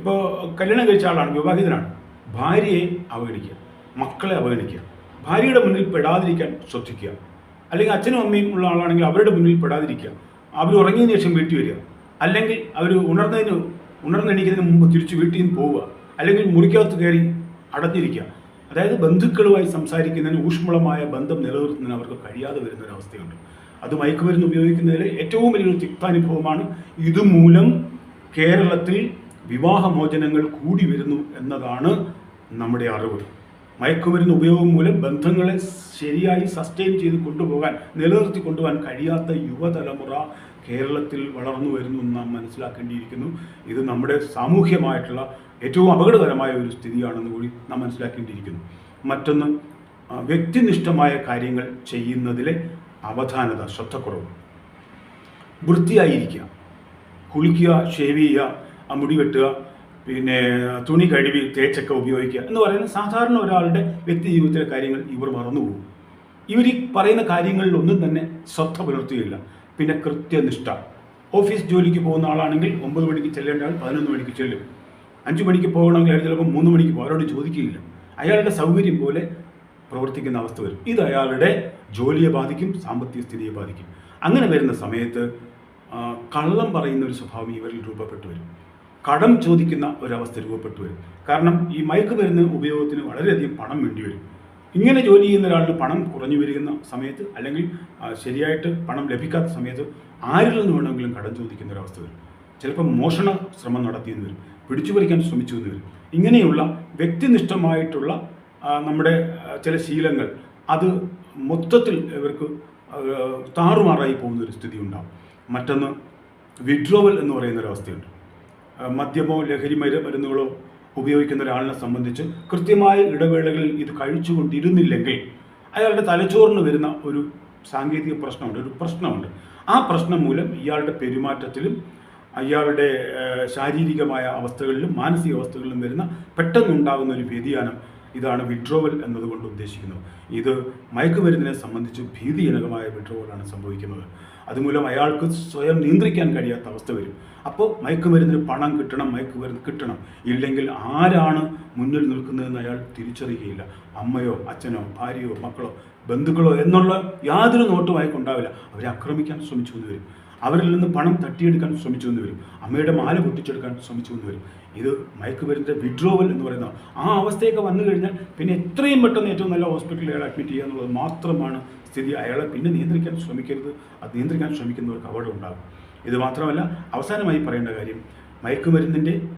ഇപ്പോൾ കല്യാണം കഴിച്ച ആളാണ് വിവാഹിതനാണ്. ഭാര്യയെ അവഗണിക്കുക മക്കളെ അവഗണിക്കുക. ഭാര്യയുടെ മുന്നിൽ പെടാതിരിക്കാൻ ശ്രദ്ധിക്കുക. അല്ലെങ്കിൽ അച്ഛനും അമ്മയും ഉള്ള ആളാണെങ്കിൽ അവരുടെ മുന്നിൽ പെടാതിരിക്കുക. അവർ ഉറങ്ങിയതിന് ശേഷം വീട്ടിൽ വരിക. അല്ലെങ്കിൽ അവർ ഉണർന്നതിന് ഉണർന്നെണീക്കുന്നതിന് മുമ്പ് തിരിച്ച് വീട്ടിൽ നിന്ന് പോവുക. അല്ലെങ്കിൽ മുറിക്കകത്ത് കയറി അടഞ്ഞിരിക്കുക. അതായത് ബന്ധുക്കളുമായി സംസാരിക്കുന്നതിന് ഊഷ്മളമായ ബന്ധം നിലനിർത്തുന്നതിന് അവർക്ക് കഴിയാതെ വരുന്ന ഒരു അത് മയക്കുമരുന്ന് ഉപയോഗിക്കുന്നതിൽ ഏറ്റവും വലിയൊരു തിക്താനുഭവമാണ്. ഇതുമൂലം കേരളത്തിൽ വിവാഹമോചനങ്ങൾ കൂടി വരുന്നു എന്നതാണ് നമ്മുടെ അറിവ്. മയക്കുമരുന്ന് ഉപയോഗം മൂലം ബന്ധങ്ങളെ ശരിയായി സസ്റ്റെയിൻ ചെയ്ത് കൊണ്ടുപോകാൻ നിലനിർത്തി കൊണ്ടുപോകാൻ കഴിയാത്ത യുവതലമുറ കേരളത്തിൽ വളർന്നു വരുന്നു എന്ന് നാം മനസ്സിലാക്കേണ്ടിയിരിക്കുന്നു. ഇത് നമ്മുടെ സാമൂഹ്യമായിട്ടുള്ള ഏറ്റവും അപകടകരമായ ഒരു സ്ഥിതിയാണെന്ന് കൂടി നാം മനസ്സിലാക്കേണ്ടിയിരിക്കുന്നു. മറ്റൊന്ന് വ്യക്തിനിഷ്ഠമായ കാര്യങ്ങൾ ചെയ്യുന്നതിലെ അവധാനത ശ്രദ്ധക്കുറവ്. വൃത്തിയായിരിക്കുക കുളിക്കുക ഷേവ് ചെയ്യുക ആ മുടി വെട്ടുക പിന്നെ തുണി കഴുകി തേച്ചൊക്കെ ഉപയോഗിക്കുക എന്ന് പറയുന്ന സാധാരണ ഒരാളുടെ വ്യക്തി ജീവിതത്തിലെ കാര്യങ്ങൾ ഇവർ മറന്നുപോകും ഇവർ ഈ പറയുന്ന കാര്യങ്ങളിൽ ഒന്നും തന്നെ ശ്രദ്ധ പുലർത്തുകയില്ല. പിന്നെ കൃത്യനിഷ്ഠ. ഓഫീസ് ജോലിക്ക് പോകുന്ന ആളാണെങ്കിൽ ഒമ്പത് മണിക്ക് ചെല്ലേണ്ട ആൾ പതിനൊന്ന് മണിക്ക് ചെല്ലും. അഞ്ച് മണിക്ക് പോകണമെങ്കിൽ അയാൾ ചിലപ്പോൾ മൂന്ന് മണിക്ക് പോകും. അവരോട് ചോദിക്കുകയില്ല. അയാളുടെ സൗകര്യം പോലെ പ്രവർത്തിക്കുന്ന അവസ്ഥ വരും. ഇത് അയാളുടെ ജോലിയെ ബാധിക്കും സാമ്പത്തിക സ്ഥിതിയെ ബാധിക്കും. അങ്ങനെ വരുന്ന സമയത്ത് കള്ളം പറയുന്ന ഒരു സ്വഭാവം ഇവരിൽ രൂപപ്പെട്ടു വരും. കടം ചോദിക്കുന്ന ഒരവസ്ഥ രൂപപ്പെട്ടു വരും. കാരണം ഈ മയക്ക് മരുന്ന് ഉപയോഗത്തിന് വളരെയധികം പണം വേണ്ടി വരും. ഇങ്ങനെ ജോലി ചെയ്യുന്ന ഒരാളുടെ പണം കുറഞ്ഞു വരുന്ന സമയത്ത് അല്ലെങ്കിൽ ശരിയായിട്ട് പണം ലഭിക്കാത്ത സമയത്ത് ആരിൽ നിന്ന് വേണമെങ്കിലും കടം ചോദിക്കുന്ന ഒരവസ്ഥ വരും. ചിലപ്പോൾ മോഷണ ശ്രമം നടത്തിയെന്ന് വരും. പിടിച്ചു പറിക്കാൻ ശ്രമിച്ചു എന്ന് വരും. ഇങ്ങനെയുള്ള വ്യക്തിനിഷ്ഠമായിട്ടുള്ള നമ്മുടെ ചില ശീലങ്ങൾ അത് മൊത്തത്തിൽ ഇവർക്ക് താറുമാറായി പോകുന്ന ഒരു സ്ഥിതി ഉണ്ടാകും മറ്റൊന്ന് വിഡ്രോവൽ എന്ന് പറയുന്ന ഒരവസ്ഥയുണ്ട്. ആ, മദ്യമോ ലഹരി മരു- മരുന്നുകളോ ഉപയോഗിക്കുന്ന ഒരാളിനെ സംബന്ധിച്ച് കൃത്യമായ ഇടവേളകളിൽ ഇത് കഴിച്ചുകൊണ്ടിരുന്നില്ലെങ്കിൽ അയാളുടെ തലച്ചോറിന് വരുന്ന ഒരു സാങ്കേതിക പ്രശ്നമുണ്ട് ഒരു പ്രശ്നമുണ്ട്. ആ പ്രശ്നം മൂലം ഇയാളുടെ പെരുമാറ്റത്തിലും അയാളുടെ ശാരീരികമായ അവസ്ഥകളിലും മാനസിക അവസ്ഥകളിലും വരുന്ന പെട്ടെന്നുണ്ടാകുന്ന ഒരു വ്യതിയാനം ഇതാണ് വിഡ്രോവൽ എന്നതുകൊണ്ട് ഉദ്ദേശിക്കുന്നത്. ഇത് മയക്കുമരുന്നിനെ സംബന്ധിച്ച് ഭീതിജനകമായ വിഡ്രോവലാണ് സംഭവിക്കുന്നത്. അതുമൂലം അയാൾക്ക് സ്വയം നിയന്ത്രിക്കാൻ കഴിയാത്ത അവസ്ഥ വരും. അപ്പോൾ മയക്കുമരുന്നിന് പണം കിട്ടണം മയക്കുമരുന്ന് കിട്ടണം. ഇല്ലെങ്കിൽ ആരാണ് മുന്നിൽ നിൽക്കുന്നതെന്ന് അയാൾ തിരിച്ചറിയുകയില്ല. അമ്മയോ അച്ഛനോ ഭാര്യയോ മക്കളോ ബന്ധുക്കളോ എന്നുള്ള യാതൊരു നോട്ടും അവരെ ആക്രമിക്കാൻ ശ്രമിച്ചു വരും. അവരിൽ നിന്ന് പണം തട്ടിയെടുക്കാൻ ശ്രമിച്ചു എന്ന് വരും. അമ്മയുടെ മാല പൊട്ടിച്ചെടുക്കാൻ ശ്രമിച്ചു എന്ന് വരും. ഇത് മയക്കുമരുന്നിന്റെ വിഡ്രോവൽ എന്ന് പറയുന്ന ആ അവസ്ഥയൊക്കെ വന്നു കഴിഞ്ഞാൽ പിന്നെ എത്രയും പെട്ടെന്ന് ഏറ്റവും നല്ല ഹോസ്പിറ്റലിൽ അയാൾ അഡ്മിറ്റ് ചെയ്യുക എന്നുള്ളത് മാത്രമാണ് സ്ഥിതി. അയാളെ പിന്നെ നിയന്ത്രിക്കാൻ ശ്രമിക്കരുത്. അത് നിയന്ത്രിക്കാൻ ശ്രമിക്കുന്നവർക്ക് അപകടം ഉണ്ടാകും. ഇത് മാത്രമല്ല അവസാനമായി പറയേണ്ട കാര്യം മയക്കുമരുന്നിന്റെ